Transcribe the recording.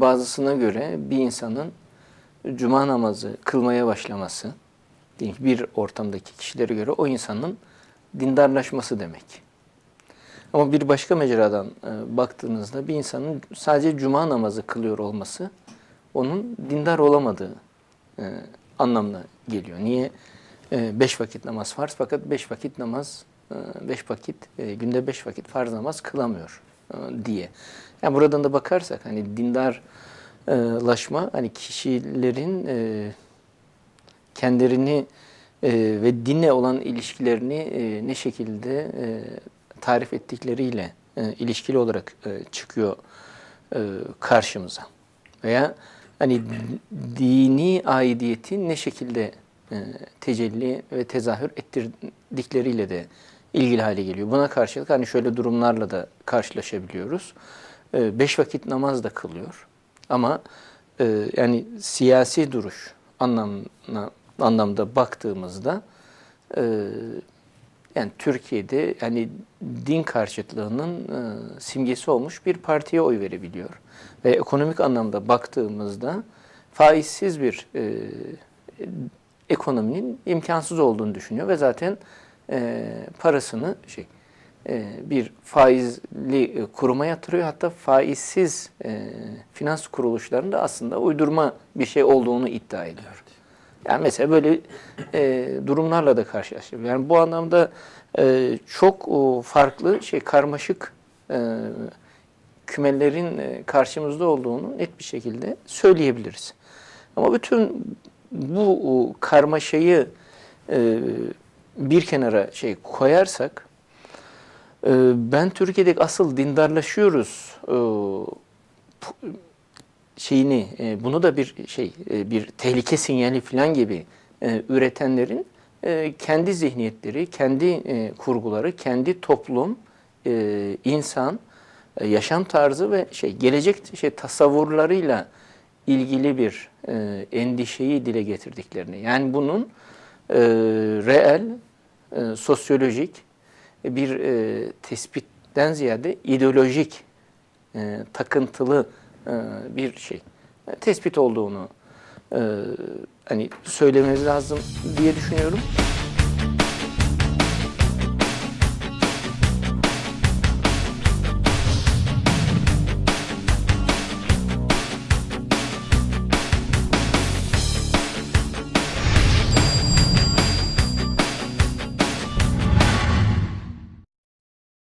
bazısına göre bir insanın cuma namazı kılmaya başlaması, bir ortamdaki kişilere göre o insanın dindarlaşması demek. Ama bir başka mecradan e, baktığınızda bir insanın sadece cuma namazı kılıyor olması onun dindar olamadığı e, anlamına geliyor. Niye? E, beş vakit namaz farz fakat beş vakit namaz, beş vakit, günde beş vakit farz namaz kılamıyor diye. Yani buradan da bakarsak hani dindarlaşma hani kişilerin e, kendilerini e, ve dinle olan ilişkilerini e, ne şekilde e, tarif ettikleriyle e, ilişkili olarak e, çıkıyor e, karşımıza. Veya hani dini aidiyeti ne şekilde e, tecelli ve tezahür ettirdikleriyle de ilgili hale geliyor. Buna karşılık hani şöyle durumlarla da karşılaşabiliyoruz. E, beş vakit namaz da kılıyor. Ama e, yani siyasi duruş anlamına, anlamda baktığımızda e, yani Türkiye'de yani din karşıtlığının e, simgesi olmuş bir partiye oy verebiliyor. Ve ekonomik anlamda baktığımızda faizsiz bir e, ekonominin imkansız olduğunu düşünüyor ve zaten e, parasını şey e, bir faizli e, kuruma yatırıyor. Hatta faizsiz e, finans kuruluşlarında aslında uydurma bir şey olduğunu iddia ediyor. Yani mesela böyle e, durumlarla da karşılaşıyoruz. Yani bu anlamda e, çok o, farklı şey karmaşık e, kümelerin e, karşımızda olduğunu net bir şekilde söyleyebiliriz. Ama bütün bu o, karmaşayı e, bir kenara şey koyarsak e, ben Türkiye'de asıl dindarlaşıyoruz e, şeyini e, bunu da bir şey e, bir tehlike sinyali falan gibi üretenlerin kendi zihniyetleri, kendi kurguları, kendi toplum, insan, yaşam tarzı ve şey gelecek şey tasavvurlarıyla ilgili bir endişeyi dile getirdiklerini. Yani bunun e, reel, e, sosyolojik bir e, tespitten ziyade ideolojik, e, takıntılı e, bir şey e, tespit olduğunu e, hani söylememiz lazım diye düşünüyorum.